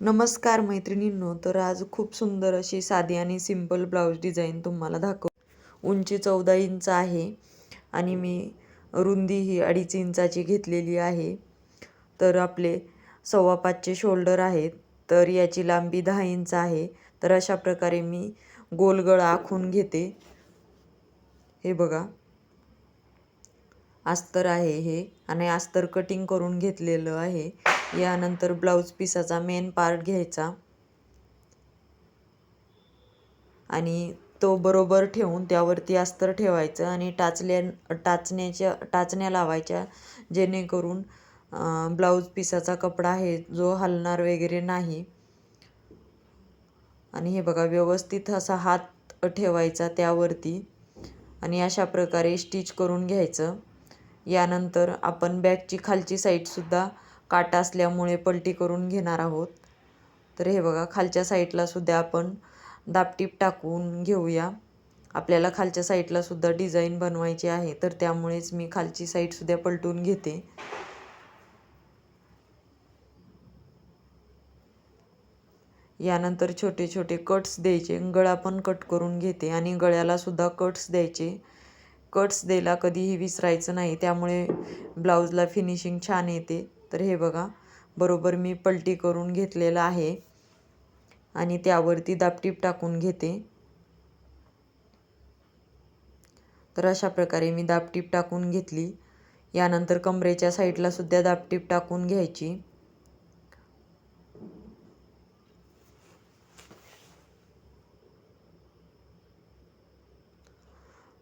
नमस्कार मैत्रिणींनो तर आज खूप सुंदर अशी साधी आणि सिंपल ब्लाऊज डिझाईन तुम्हाला दाखव उंची चौदा इंच आहे आणि मी रुंदी ही अडीच इंचाची घेतलेली आहे. तर आपले सव्वा पाचचे शोल्डर आहेत तर याची लांबी दहा इंच आहे. तर अशा प्रकारे मी गोलगळ आखून घेते. हे बघा. अस्तर आहे हे आणि अस्तर कटिंग करून घेतलेलं आहे. यानंतर ब्लाऊज पिसाचा मेन पार्ट घ्यायचा. आणि तो बरोबर ठेवून त्यावरती अस्तर ठेवायचं आणि टाचल्या टाचण्याच्या टाचण्या लावायच्या जेणेकरून ब्लाऊज पिसाचा कपडा आहे जो हलणार वगैरे नाही. आणि हे बघा व्यवस्थित असा हात ठेवायचा त्यावरती आणि अशा प्रकारे स्टिच करून घ्यायचं. यानंतर आपण बॅगची खालची साईडसुद्धा काटा असल्यामुळे पलटी करून घेणार आहोत. तर हे बघा खालच्या साईडला सुद्धा आपण दापटीप टाकून घेऊया. आपल्याला खालच्या साईडला सुद्धा डिझाईन बनवायची आहे तर त्यामुळेच मी खालची साईडसुद्धा पलटून घेते. यानंतर छोटे छोटे कट्स द्यायचे गळा पण कट करून घेते आणि गळ्याला सुद्धा कट्स द्यायचे. कट्स द्यायला कधीही विसरायचं नाही त्यामुळे ब्लाऊजला फिनिशिंग छान येते. तर हे बघा बरोबर मी पलटी करून घेतलेलं आहे आणि त्यावरती दापटीप टाकून घेते. तर अशा प्रकारे मी दापटीप टाकून घेतली. यानंतर कमरेच्या साईडला सुद्धा दापटीप टाकून घ्यायची.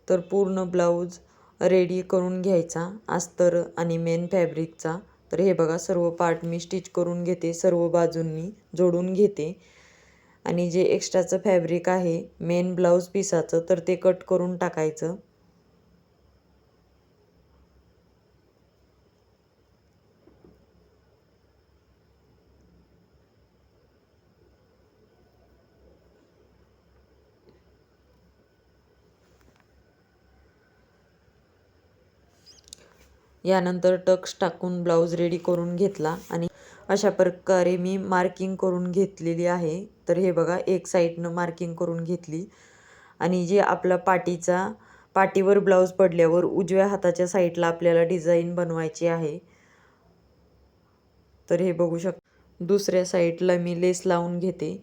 तर पूर्ण ब्लाऊज रेडी करून घ्यायचा अस्तर आणि मेन फॅब्रिकचा. तर हे बघा सर्व पार्ट मी स्टिच करून घेते सर्व बाजूंनी जोडून घेते. आणि जे एक्स्ट्राचं फॅब्रिक आहे मेन ब्लाऊज पिसाचं तर ते कट करून टाकायचं. यानंतर टक्स टाकून ब्लाऊज रेडी करून घेतला आणि अशा प्रकारे मी मार्किंग करून घेतलेली आहे. तर हे बघा एक साईडनं मार्किंग करून घेतली. आणि जे आपला पाटीचा पाटीवर ब्लाऊज पडल्यावर उजव्या हाताच्या साईडला आपल्याला डिझाईन बनवायची आहे. तर हे बघू शक दुसऱ्या साईडला मी लेस लावून घेते.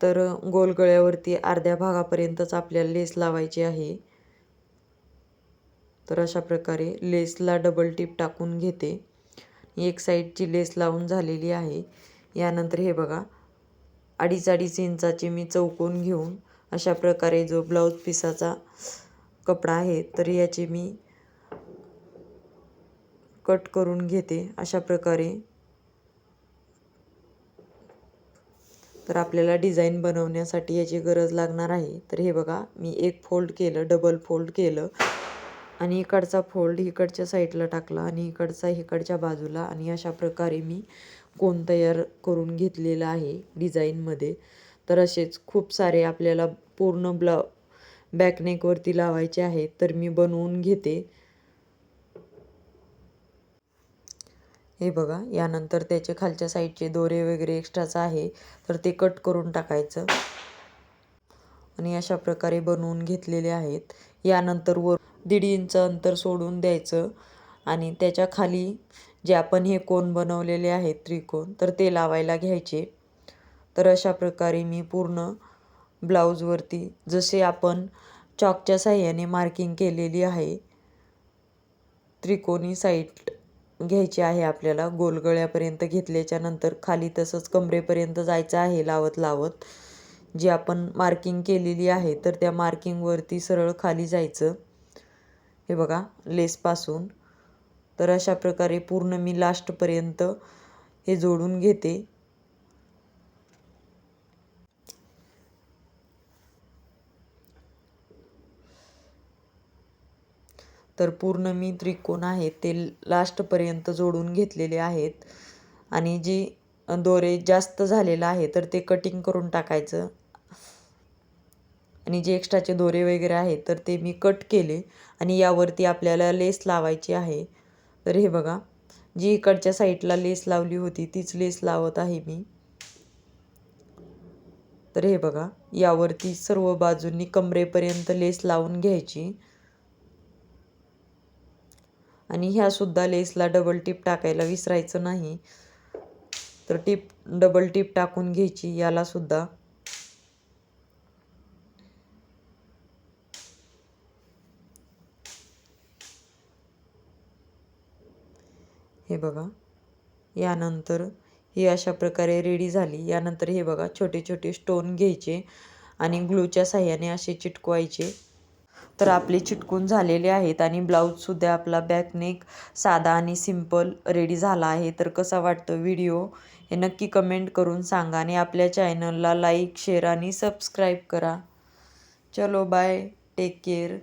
तर गोलगळ्यावरती अर्ध्या भागापर्यंतच आपल्याला लेस लावायची आहे. तर अशा प्रकारे लेसला डबल टिप टाकून घेते. एक साईडची लेस लावून झालेली आहे. यानंतर हे बघा अडीच अडीच इंचाचे मी चौकोन घेऊन अशा प्रकारे जो ब्लाऊज पिसाचा कपडा आहे तर याची मी कट करून घेते. अशा प्रकारे तर आपल्याला डिझाईन बनवण्यासाठी याची गरज लागणार आहे. तर हे बघा मी एक फोल्ड केलं डबल फोल्ड केलं. आणि इकडचा फोल्ड इकडच्या साईडला टाकला आणि इकडचा इकडच्या बाजूला आणि अशा प्रकारे मी कोण तयार करून घेतलेला आहे डिझाईनमध्ये. तर असेच खूप सारे आपल्याला पूर्ण ब्ला बॅकनेकवरती लावायचे आहेत तर मी बनवून घेते. हे बघा यानंतर त्याचे खालच्या साईडचे दोरे वगैरे एक्स्ट्राचं आहे तर ते कट करून टाकायचं. आणि अशा प्रकारे बनवून घेतलेले आहेत. यानंतर वर दीड इंच अंतर सोडून द्यायचं आणि त्याच्याखाली जे आपण हे कोण बनवलेले आहेत त्रिकोण तर ते लावायला घ्यायचे. तर अशा प्रकारे मी पूर्ण ब्लाऊजवरती जसे आपण चॉकच्या साह्याने मार्किंग केलेली आहे त्रिकोणी साईट घ्यायची आहे आपल्याला. गोलगळ्यापर्यंत घेतल्याच्या नंतर खाली तसंच कमरेपर्यंत जायचं आहे लावत लावत जी आपण मार्किंग केलेली आहे तर त्या मार्किंगवरती सरळ खाली जायचं. हे बघा लेसपासून तर अशा प्रकारे पूर्ण मी लास्टपर्यंत हे जोडून घेते. तर पूर्ण मी त्रिकोण आहेत ते लास्टपर्यंत जोडून घेतलेले आहेत. आणि जी दोरे जास्त झालेला आहे तर ते कटिंग करून टाकायचं. आणि जे एक्स्ट्राचे दोरे वगैरे आहेत तर ते मी कट केले. आणि यावरती आपल्याला लेस लावायची आहे. तर हे बघा जी इकडच्या साईडला लेस लावली होती तीच लेस लावत आहे मी. तर हे बघा यावरती सर्व बाजूंनी कमरेपर्यंत लेस लावून घ्यायची. आणि ह्या सुद्धा लेसला डबल टिप टाकायला विसरायचं नाही. तर टीप डबल टीप टाकून घ्यायची याला सुद्धा. हे बघा यानंतर ही अशा प्रकारे रेडी झाली. यानंतर हे बघा छोटे छोटे स्टोन घ्यायचे आणि ग्लूच्या साह्याने असे चिटकवायचे. तर आपले चिटकून झालेले आहेत आणि ब्लाऊजसुद्धा आपला बॅकनेक साधा आणि सिंपल रेडी झाला आहे. तर कसा वाटतो व्हिडिओ हे नक्की कमेंट करून सांगा आणि आपल्या चॅनलला लाईक शेअर आणि सबस्क्राईब करा. चलो बाय. Take care.